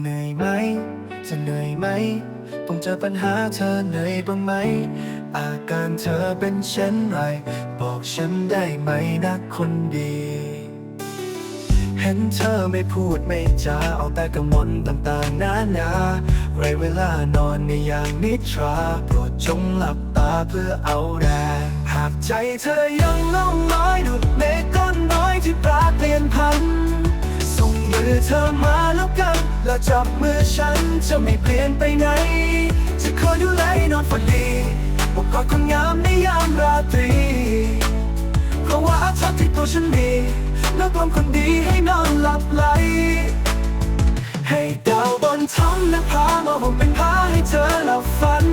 เหนื่อยไหมจะเหนื่อยไหมต้องเจอปัญหาเธอเหนื่อยบ้างไหม อาการเธอเป็นเช่นไร บอกฉันได้ไหมนะคนดี เห็นเธอไม่พูดไม่จาเอาแต่กังวลต่างๆนานาไรเวลานอนในยามนิทราโปรดจงหลับตาเพื่อเอาแรงหากใจเธอยังล่องลอยดุดเมฆก้อนน้อยที่ปราเปลี่ยนพัน ส่งมือเธอมาแล้วกัน แล้วจับมือฉันจะไม่เปลี่ยนไปไหน จะคอยดูแลนอนฝันดีปกกอดคนงามในยามราตรี เพราะว่าอาชอบที่ตัวฉันมีแล้วกลมคนดีให้นอนหลับไหล ให้ดาวบนท้องนภามาห่มเป็นผ้าให้เธอหลับฝัน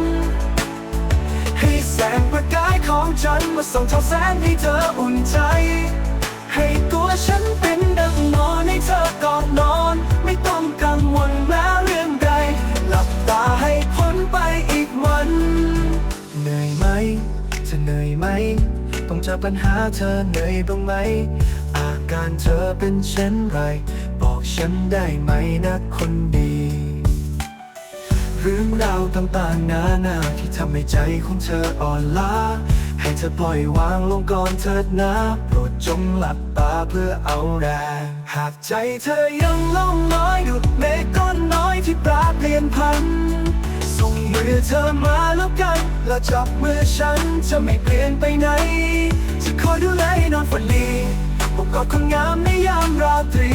ให้แสงประกายของจันทร์มาส่องเทอแสงให้เธออุ่นใจ ให้ตัวฉันเป็น ก่อดนอน ไม่ต้องกังวลแม้เรื่องใด หลับตาให้พ้นไปอีกวัน เหนื่อยไหมจะเหนื่อยไหม ต้องเจอปัญหาเธอเหนื่อยบ้างไหม อาการเธอเป็นเช่นไร บอกฉันได้ไหมนะคนดีเรื่องราวต่างๆนานาที่ทำให้ใจของเธออ่อนล้า ให้เธอปล่อยวางลงก่อนเถิดนะโปรด จงหลับตาเพื่อเอาแรงหากใจเธอยังล่องลอยดุดเมฆก้อนน้อยที่ปราเปลี่ยนพัน ส่งมือเธอมาแล้วกัน แล้วจับมือฉันจะไม่เปลี่ยนไปไหน จะคอยดูแลนอนฝันดีปกกอดคนงามในยามราตรี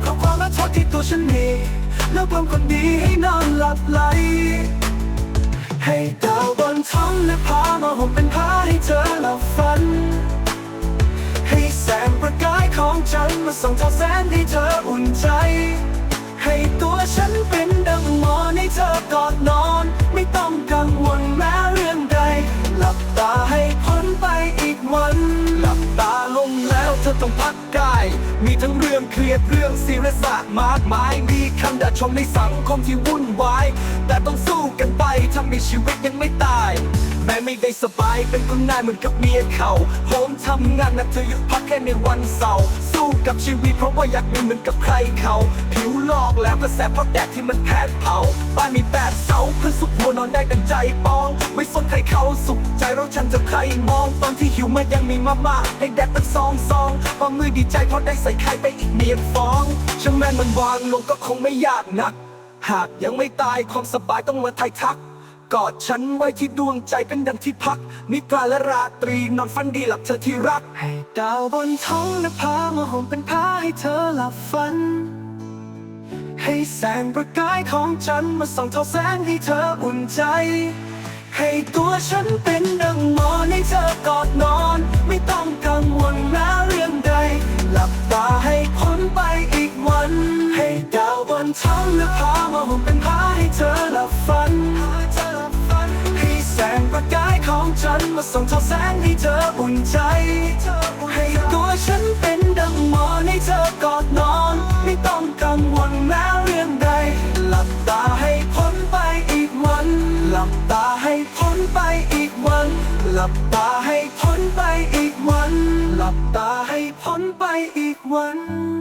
เพราะความรักทดที่ตัวฉันมีแล้วความคนดีให้นอนหลับไหลให้ดาวบนท้องและพามาห่มเป็นผ้าให้เธอ มาส่องเทอแสงให้เธออุ่นใจ ให้ตัวฉันเป็นดังหมอนให้เธอกอดนอน ไม่ต้องกังวลแม้เรื่องใด หลับตาให้พ้นไปอีกวัน หลับตาลงแล้วเธอต้องพักกาย มีทั้งเรื่องเครียดเรื่องซีเรียสมากมายมีค ชมในสังคมที่วุ่นวาย แต่ต้องสู้กันไปถ้ามีชีวิตยังไม่ตาย แม้ไม่ได้สบายเป็นคนนายเหมือนกับเมียเขาโฮมทำงานนักเธอหยุดพักแค่ในวันเสาร์สู้กับชีวิตเพราะว่าอยากมีเหมือนกับใครเขาผิวลอกแล้วก็แสบเพราะแดดที่มันแผดเผาบ้านมีแปดเสาเพื่อสุขหัวนอนได้ดังใจปอง ไม่สนใครเขาสุขใจเราฉันจะใครมองตอนที่หิวมันยังมีมาม่าให้แดดตั้งซองซองบางมือดีใจเพราะได้ใส่ไข่ไปอีกเมียนฟองช่างแม่นมันวางลงก็คงไม่ยากนัก หากยังไม่ตายความสบายต้องมาไทยทัก กอดฉันไว้ที่ดวงใจเป็นดังที่พัก นิทราและราตรีนอนฝันดีหลับเธอที่รัก ให้ดาวบนท้องนภามาห่มเป็นผ้าให้เธอหลับฝัน ให้แสงประกายของจันมาส่องเทอแสงให้เธออุ่นใจ ให้ตัวฉันเป็นดังหมอนให้เธอกอด นท้องนภามาห่มเป็นผ้าให้เธอหลับฝันให้แสงประกายของจันมาส่องทอแสงให้เธออุ่นใจ ให้ตัวฉันเป็นดังหมอนให้เธอกอดนอน ไม่ต้องกังวลแม้เรื่องใด หลับตาให้พ้นไปอีกวัน หลับตาให้พ้นไปอีกวัน หลับตาให้พ้นไปอีกวัน หลับตาให้พ้นไปอีกวัน